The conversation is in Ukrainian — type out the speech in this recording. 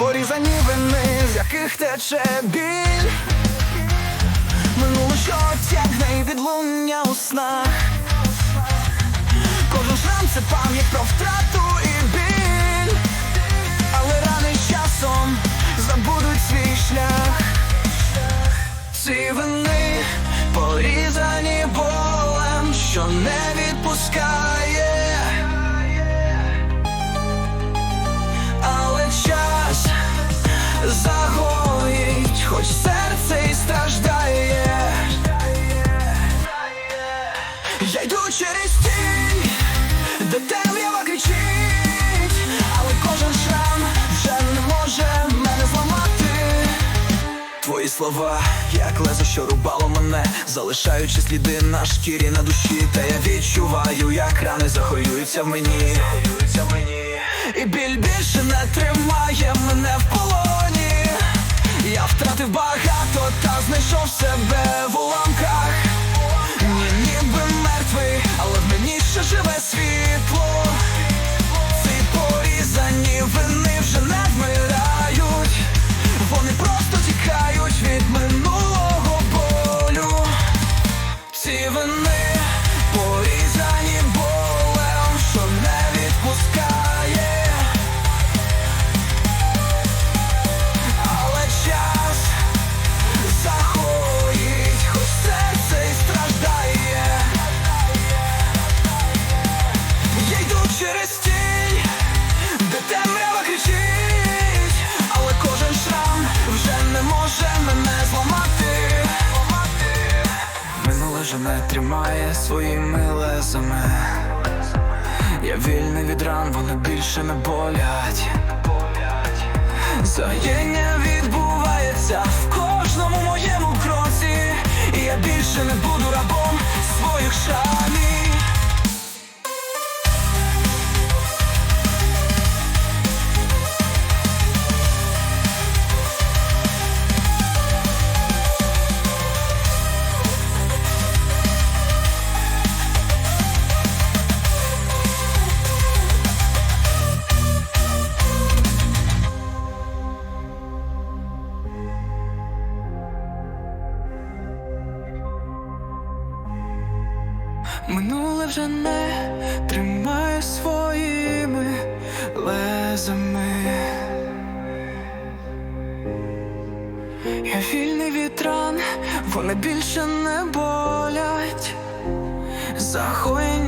порізані вини, з яких тече біль. Минуло, що тягне і відлуння у снах. Кожен шрам це пам'ять про втрату і біль. Але рани часом забудуть свій шлях. Ці вини порізані болем, що не відпускає. Я йду через тінь, де темрява кричить, але кожен шрам вже не може мене зламати. Твої слова, як лезо, що рубало мене, залишаючи сліди на шкірі на душі, та я відчуваю, як рани загоюються в мені. Загоюються в мені. І біль більше не тримає мене в полоні. Я втратив багато та знайшов себе See. Минуле вже не тримає своїми лезами. Я вільний від ран, вони більше не болять. Загіння відбувається в кожному моєму кроці, і я більше не буду рабом своїх шрамів. Минуле вже не тримає своїми лезами. Я вільний від ран, вони більше не болять. Кожному